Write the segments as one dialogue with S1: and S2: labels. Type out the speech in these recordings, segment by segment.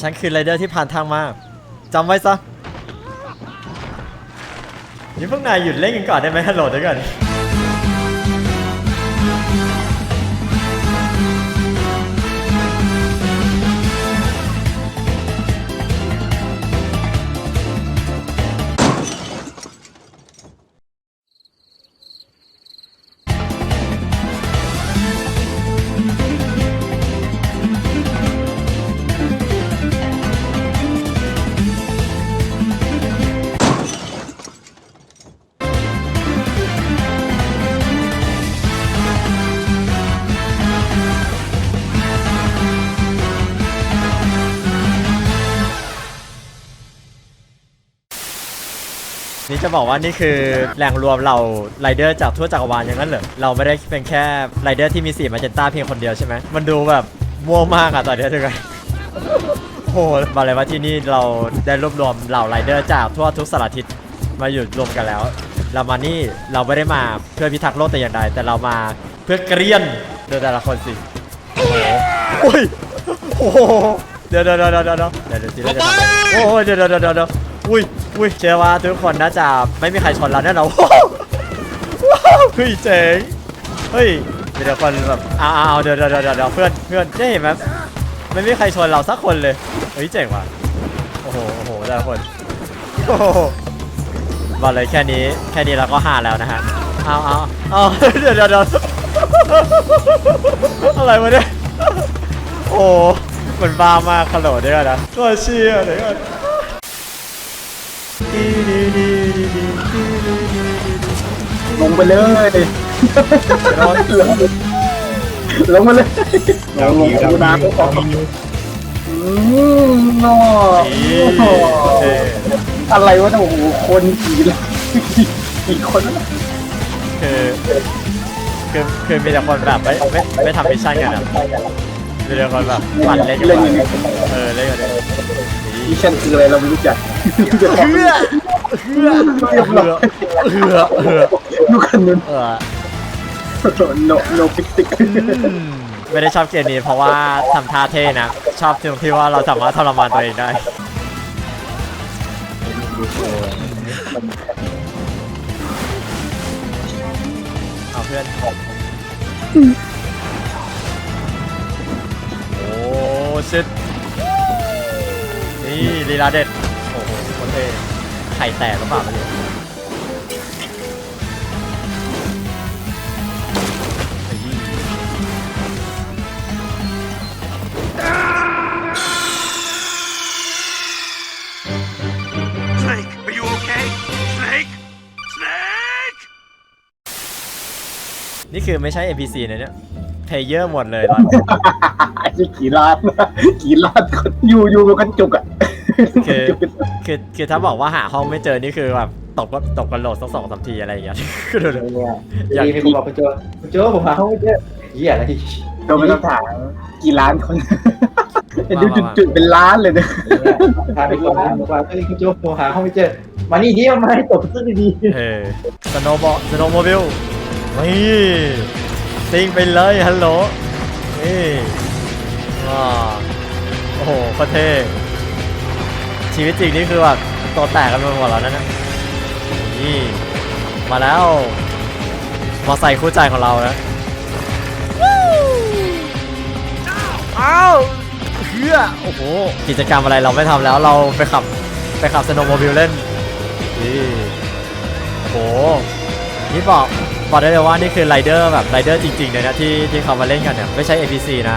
S1: ฉันคือไรเดอร์ที่ผ่านทางมากจำไว้ซะนี่พวกนายหยุดเล่นกันก่อนได้ไหมฮัลโหลเดี๋ยวก่อน จะบอกว่านี่คือแหล่งรวมเราไรเดอร์จากทั่วจักรวาลอย่างนั้นเหรอเราไม่ได้เป็นแค่ไรเดอร์ที่มีสีมาเจนต้าเพียงคนเดียวใช่ไหมมันดูแบบมั่วมากอะตอนนี้ทุกคนโอ้โหบอกเลยว่าที่นี่เราได้รวบรวมเหล่าไรเดอร์จากทั่วทุกสารทิศมาอยู่รวมกันแล้ว เรามานี่เราไม่ได้มาเพื่อพิทักษ์โลกแต่อย่างใดแต่เรามาเพื่อเกรียนดูแต่ละคนสิโอ้ยโอ้โหเดี๋ยวเดี๋ยวเดี๋ยวเดี๋ยวเดี๋ยวเดี๋ยวเดี๋ยวสิเราจะทำอะไรโอ้ยเดี๋ยวเดี๋ยวเดี๋ยวเดี๋ยว อุ้ยอุ้ยเชื่อว่าทุกคนน่าจะไม่มีใครชนเราแน่นอนว้าว้าวเฮ้ยเจ๋งเฮ้ยเดี๋ยวคนแบบอ้าวเดี๋ยวเดี๋ยวเดี๋ยวเดี๋ยวเพื่อนเพื่อนได้เห็นไหมไม่มีใครชนเราสักคนเลยเฮ้ยเจ๋งว่ะโอ้โหโอ้โหแต่ละคนโอ้โหบอกเลยแค่นี้แค่นี้เราก็หาแล้วนะฮะเอาเอาเอาเดี๋ยวเดี๋ยวเดี๋ยวอะไรวะเนี่ยโอ้เหมือนบ้ามากขโหลด้วยนนะก็เชียร์เดี๋ยวก่อน
S2: ไปเลย
S1: ร้อน
S2: ลงลงมาเลยลงลง
S3: ดาว
S2: น้
S3: หิวดาวหิวำ
S2: อืมนอ
S1: นี่เท่
S2: อะไรวะเนี่ยโอ้โหคนกี่ละกี่คนวะ
S1: คือคือคือมีแต่คนแบบไม่ไม่ไม่ทำมิชชั่นกันอะมีแต่คนแบบปั่นเล่นกัน
S2: เล่น
S1: ไป
S2: ยังไง
S1: เออเล่นกันเลย
S2: ดิฉันคืออะไรเราไม่รู้จัก
S1: เฮือ เฮือเฮือเฮือเฮือ
S2: ลูกคนนึง
S1: เออ
S2: โนโนปิกติก
S1: อืมไม่ได้ชอบเกมนี้เพราะว่าทำท่าเท่นะ ชอบตรงที่ว่าเราสามารถทรมานตัวเองได้ เอาเพื่อนโอ้ชิดนี่ลีลาเด็ด โอ้โหโคตรเท่ ข่แตกหรือเปล่าไม่รู้เฮ้ย
S4: Snake, are you okay? Snake? Snake!
S1: นี่คือไม่ใช่ NPC นะเนี่ยเพลเยอร์หมดเลยตอน
S2: ไอ้ที่กี่ล้านกี่ล้านคนอยู่อยู่กับกันจุกอะ
S1: คือคือคือถ้าบอกว่าหาห้องไม่เจอนี่คือแบบตกก็ตกกันโหลดสักสองสามทีอะไรอย่างเงี้ยก็ดูดิ
S3: อย่างมีคนบอกคุณโจคุณโจผมหาห้องไม่เจอเหี้ยอะไร
S2: ตัวไม่ต้องถามกี่ล้านคนดูจุดๆเป็นล้านเลยเนี่ย
S3: ถามไปคนบอกว่าเอ้ยคุณโจผมหาห้องไม่เจอมานี่ดิมาให้ตบซึ่งดี
S1: เออสโนว์บอสโนว์โมบิลนี่ซิงไปเลยฮัลโหลนี่ว้าโอ้โหโคตรเท่ ชีวิตจริงนี่คือแบบตัวแตกกันไปหมดแล้วนั่นนะนี่มาแล้วมอไซค์คู่ใจของเรานะอ้าวเฮือโอ้โหกิจกรรมอะไรเราไม่ทำแล้วเราไปขับไปขับสโนว์โมบิลเล่นนี่โอ้โหนี่บอกบอกได้เลยว่านี่คือไรเดอร์แบบไรเดอร์จริงๆเลยนะที่ที่เขามาเล่นกันเนี่ยไม่ใช่ APC นะ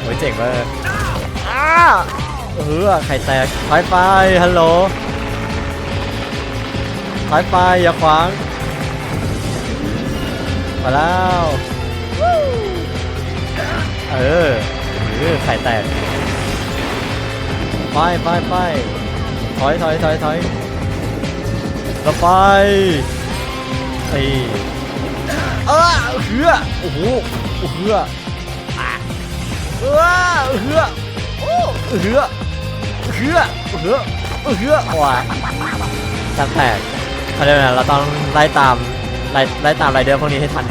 S1: โอ้ยเจ๋งมากอ้า เออไข่แตกไปไปฮัลโหลไปไปอย่าขวางมาแล้วเออเออไข่แตกไปไปไปถอยถอยถอยถอยต่อไปไอเออเหือโอ้โหเหืออะเออเหืออ เหือเหือเหือเหือว้าจังแตกเขาเรียกว่าเราต้องไล่ตามไล่ไล่ตามไรเดอร์พวกนี้ให้ทัน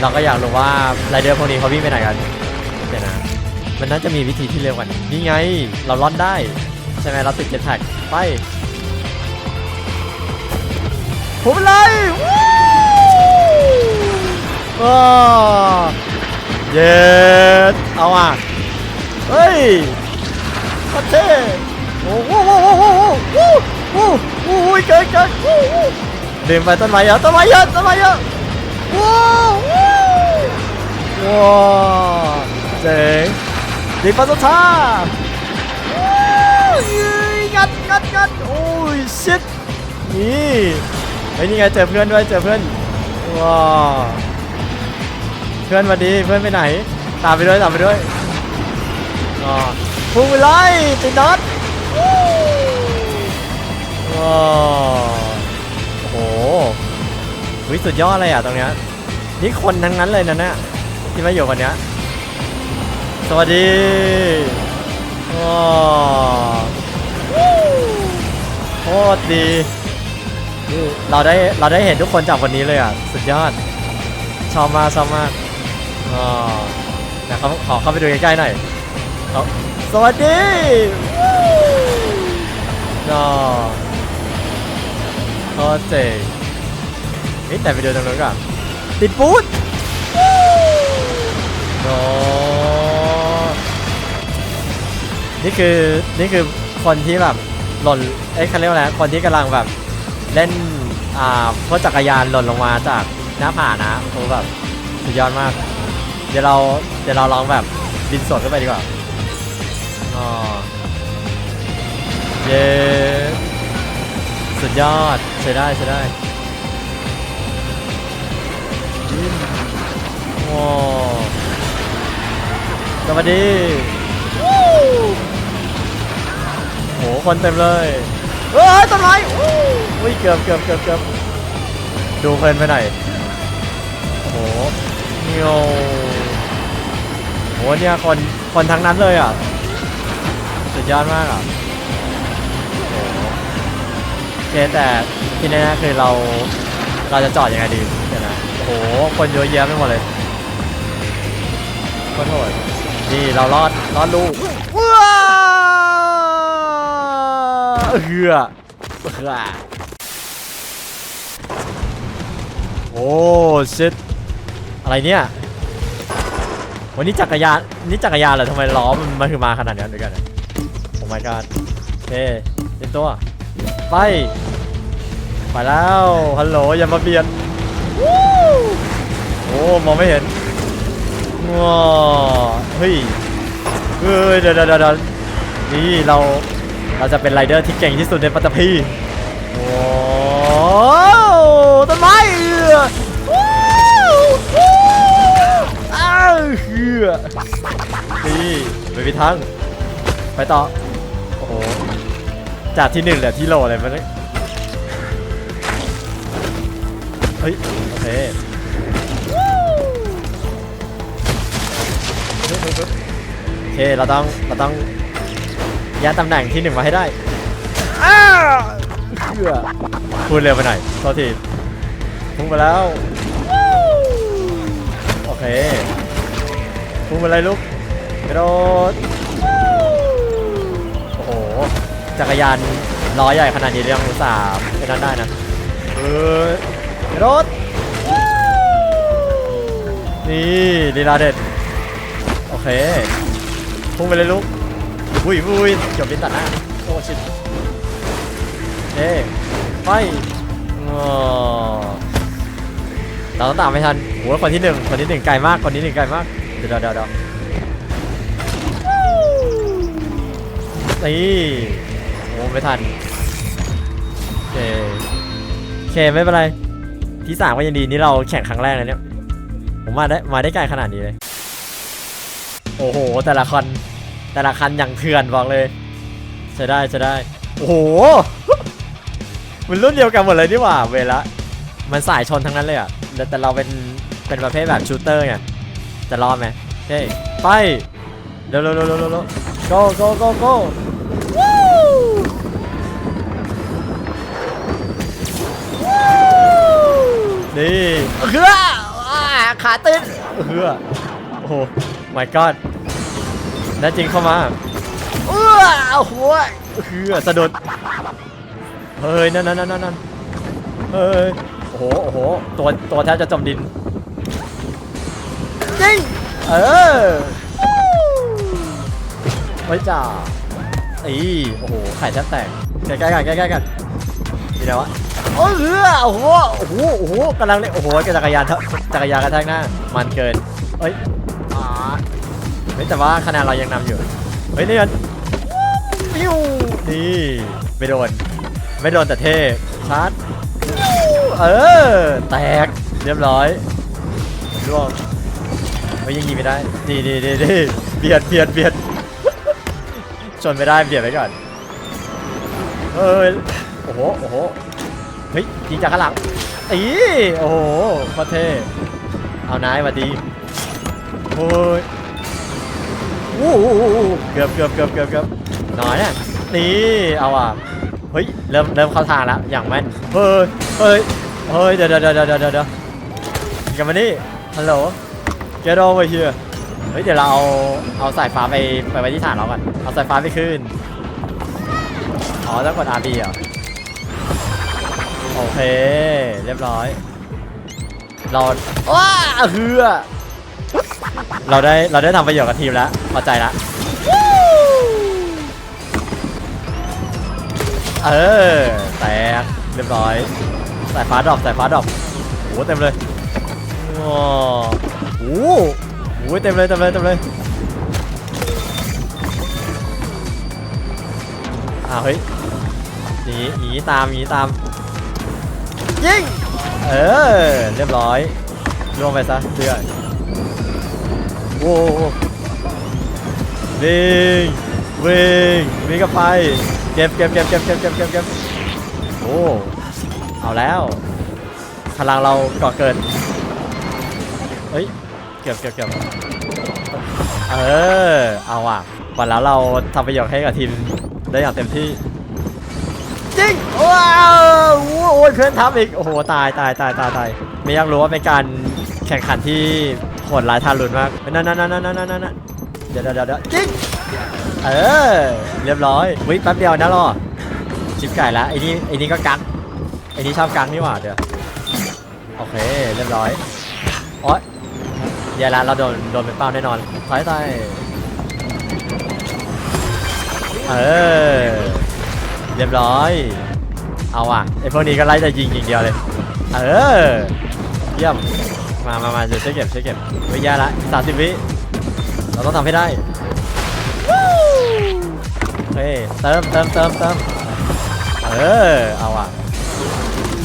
S1: เราก็อยากรู้ว่าไรเดอร์พวกนี้เขาวิ่งไปไหนกันเดี๋ยวนะมันน่าจะมีวิธีที่เร็วกว่านี้นี่ไง เราล่อนได้ ใช่ไหมเราติดเจ็ตแพ็กไปผมเลยวู้ว้าวเย็ดเอาอะ เฮ้ยโคตเทโอ้โหโอ้โหโอ้โหโอ้โหโอ้โหโอ้โหเกินเกินโอ้โหเดินไปต้นไม้เยอะต้นไม้เยอะต้นไม้เยอะว้าวว้าวเจ๋งดีปัสสาว้าวเย้ยงัดงัดงัดโอ้ยชิตนี่ไอ้ยนี่ไงเจอเพื่อนด้วยเจอเพื่อนว้าวเพื่อนมาดีเพื่อนไปไหน ตามไปด้วยตามไปด้วย พุ่งไปเลยติดน็อตโอ้โหวิสุดยอดเลยอะตรงเนี้ยนี่คนทั้งนั้นเลยนะเนี่ยที่มาอยู่วันเนี้ยสวัสดีว้าววู้โคตรดีเราได้เราได้เห็นทุกคนจากวันนี้เลยอะสุดยอดชอบมากชอบมากอ๋อเดี๋ยวเขาขอเข้าไปดูใกล้ๆหน่อย เอาสวัสดีวู้นอโคตรเจ๋งเฮ้ยแต่ไปดูตรงนู้นก่อนติดปูดวู้โนนี่คือนี่คือคนที่แบบหล่นเอ้ยเขาเรียกว่าอะไรคนที่กำลังแบบเล่นอ่าพวกจักรยานหล่นลงมาจากหน้าผานะโอ้แบบสุดยอดมาก เดี๋ยวเราเดี๋ยวเราลองแบบบินสวนขึ้นไปดีกว่า อ๋อเย้สุดยอดใช้ได้ใช้ได้โอ้สวัสดีโหคนเต็มเลยเฮ้ยต้นไม้วู้อุ้ยเกือบเกือบเกือบเกือบดูเพลินไปหน่อยโอ้โหเนียวโหเนี่ยคนคนทั้งนั้นเลยอะ สุดยอดมากอะโอ้โหเคแต่ที่แน่ๆคือเราเราจะจอดยังไงดีเดี๋ยวนะโอ้โหคนเยอะแยะไปหมดเลยขอโทษนี่เรารอดรอดลูกว้าเฮือเฮือโอ้ชิตอะไรเนี่ย วันนี้จักรยานนี่จักรยานเหรอทำไมล้อมันมาคือมาขนาดนี้ด้วยกันเนี่ย my god โอเคเต็มตัว ไป ไปแล้ว ฮัลโหล อย่ามาเบียดวู้โอ้ มองไม่เห็นว้าเฮ้ย เฮ้ย เดี๋ยวเดี๋ยวเดี๋ยวนี่เรา เราจะเป็นไรเดอร์ที่เก่งที่สุดในปัตตภีว้ต้นไม้เออวู้วู้อ้าวเฮือนี่ไปพิทังไปต่อ จากที่หนึ่งเหลือที่โลเลยมันยเฮ้ยโอเคโอเคเราต้องเราต้องย้ายตำแหน่งที่หนึ่งมาให้ได้อ้าวเชื่อพูดเร็วไปหน่อยโทษทีพุ่งไปแล้วโอเคพุ่งไปเลยลูกกระโดดโอ้โห จักรยานล้อใหญ่ขนาดนี้ยังอุตส่าห์ไปนั้นได้นะเออกระโดดนี่ลีลาเด็ดโอเคพุ่งไปเลยลูกวุ้ยวุ้ยเกือบบินตัดหน้าโอ้ชิดเอ้ไปอ๋อเราต้องตามไม่ทันโหคนที่หนึ่งคนที่หนึ่งไกลมากคนที่หนึ่งไกลมากเดี๋ยวเดี๋ยวเดี๋ยวนี่ โอ้ไม่ทันโอเคโอเคไม่เป็นไร ที่สามก็ยังดีนี่เราแข่งครั้งแรกเลยเนี่ย ผมมาได้มาได้ไกลขนาดนี้เลย โอ้โห แต่ละคันแต่ละคันอย่างเถื่อนบอกเลยใช้ได้ใช้ได้ โอ้โห มันรุ่นเดียวกันหมดเลยนี่หว่า เวละ มันสายชนทั้งนั้นเลยอะแต่แต่เราเป็นเป็นประเภทแบบชูเตอร์ไงจะรอดไหมโอเคไปเร็วเร็วเร็วเร็วเร็ว go go go go นี่เฮืออ่าขาติดเฮือโอ้โห my god แน่จริงเข้ามาเออโอ้โหคือสะดุด เฮ้ย นั่นนั่นนั่นนั่นเฮ้ย โอ้โห โอ้โห ตัว ตัวแทบจะจมดินจริงเออไว้จ่าอีโอ้โห ไข่แทบแตกใกล้ๆกันใกล้ๆกันนี่นะวะ โอ้ยเออโอ้โหโอ้โหโอ้โหกำลังเลยโอ้โหจักรยานทจักรยานกระแทกหน้า มันเกินเฮ้ยอ่าเฮ้ยแต่ว่าคะแนนเรายังนำอยู่เฮ้ยนี่กันปิ้วนี่ไม่โดนไม่โดนแต่เท่ชาร์จเออแตกเรียบร้อยร่วงเฮ้ยยังยิงไม่ได้ดีดีดีดีเบียดเบียดเบียดชนไม่ได้เบียดไว้ก่อนเฮ้ยโอ้โหโอ้โห เฮ้ยยิงจากข้างหลังอีโอ้โหโคตรเท่เอานายมาดีโอ้ยโอ้โหเกือบเกือบเกือบเกือบเกือบน้อยนะนี่เอาอะเฮ้ยเริ่มเริ่มเข้าทางแล้วอย่างแม่นเฮ้ยเฮ้ยเฮ้ยเดี๋ยวเดี๋ยวเดี๋ยวเดี๋ยวเดี๋ยวกลับมานี่ฮัลโหล get over here เฮ้ยเดี๋ยวเราเอาเอาสายฟ้าไปไปไว้ที่ฐานเราก่อนเอาสายฟ้าไปขึ้นอ๋อต้องกด RB เหรอ โอเค เรียบร้อย เราว้าเฮือเราได้เราได้ทำประโยชน์กับทีมแล้วพอใจละเออแตกเรียบร้อยสายฟ้าดรอปสายฟ้าดรอปโอ้โหเต็มเลยโอ้โหโอ้ยเต็มเลยเต็มเลยเต็มเลยอ้าวเฮ้ยหนีหนีตามหนีตาม ยิง เออ เรียบร้อยล่วงไปซะเพื่อนโว้วิ่งวิ่งวิ่งกับไปเก็บเก็บเก็บเก็บเก็บเก็บเก็บเก็บโอ้เอาแล้วพลังเราก่อเกินเฮ้ยเก็บเก็บเก็บเออเอาอะวันแล้วเราทำประโยชน์ให้กับทีมได้อย่างเต็มที่ จริงว้าวโอ้ยเพื่อนทับอีก โอ้โห ตายตายตายตายตายไม่อยากรู้ว่าเป็นการแข่งขันที่โหดร้ายทารุณมากนั่นนั่นนั่นนั่นนั่นนั่นเดี๋ยวเดี๋ยวเดี๋ยวจริงเออ เรียบร้อยวิแป๊บเดียวนะรอชิปไก่แล้วไอ้นี่ไอ้นี่ก็กักไอ้นี่ชอบกักนี่หว่าเดี๋ยวโอเค เรียบร้อยโอ๊ยแย่แล้วเราโดนโดนเป็นเป้าแน่นอนถอยไปเออ เรียบร้อย เอาอะไอพวกนี้ก็ไล่แต่ยิงอย่างเดียวเลย เออ เยี่ยม มามามาเดี๋ยวช่วยเก็บช่วยเก็บไม่แย่ละสามสิบวิ เราต้องทำให้ได้วู้โอเคเติมเติมเติมเติมเออ เอาอะ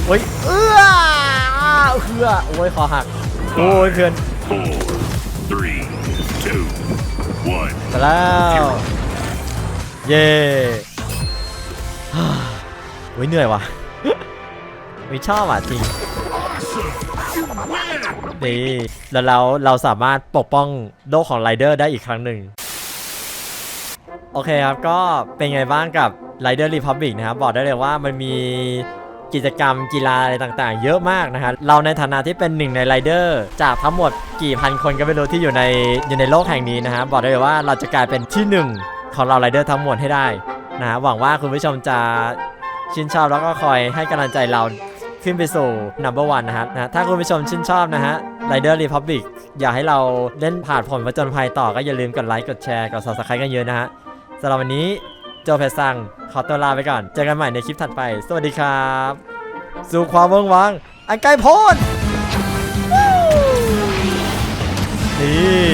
S1: โอ้ยเอื้อเอื้อโอ้ยคอหัก โอ้ยเพื่อน
S4: Four, three, two, one.
S1: ไปแล้ว เย่ ฮ่าโอ้ยเหนื่อยว่ะไม่ชอบอะจริงดีแล้วเราเราสามารถปกป้องโลกของไรเดอร์ได้อีกครั้งหนึ่ง โอเคครับก็เป็นไงบ้างกับ Rider Republic นะครับ บอกได้เลยว่ามันมีกิจกรรมกีฬาอะไรต่างๆ เยอะมากนะครับเราในฐานะที่เป็นหนึ่งในไรเดอร์จากทั้งหมดกี่พันคนก็ไม่รู้ที่อยู่ในอยู่ในโลกแห่งนี้นะครับบอกได้เลยว่าเราจะกลายเป็นที่หนึ่งของเราไรเดอร์ทั้งหมดให้ได้ นะฮะหวังว่าคุณผู้ชมจะชื่นชอบแล้วก็คอยให้กำลังใจเราขึ้นไปสู่ number one นะฮะนะถ้าคุณผู้ชมชื่นชอบนะฮะ Rider Republic อยากให้เราเล่นผ่านผลผจญภัยต่อก็อย่าลืมกดไลค์กดแชร์กด subscribe กันเยอะนะฮะสำหรับวันนี้โจเพซังขอตัวลาไปก่อน เจอกันใหม่ในคลิปถัดไป สวัสดีครับ สู่ความเวิงวัง อันไกลโพ้นนี่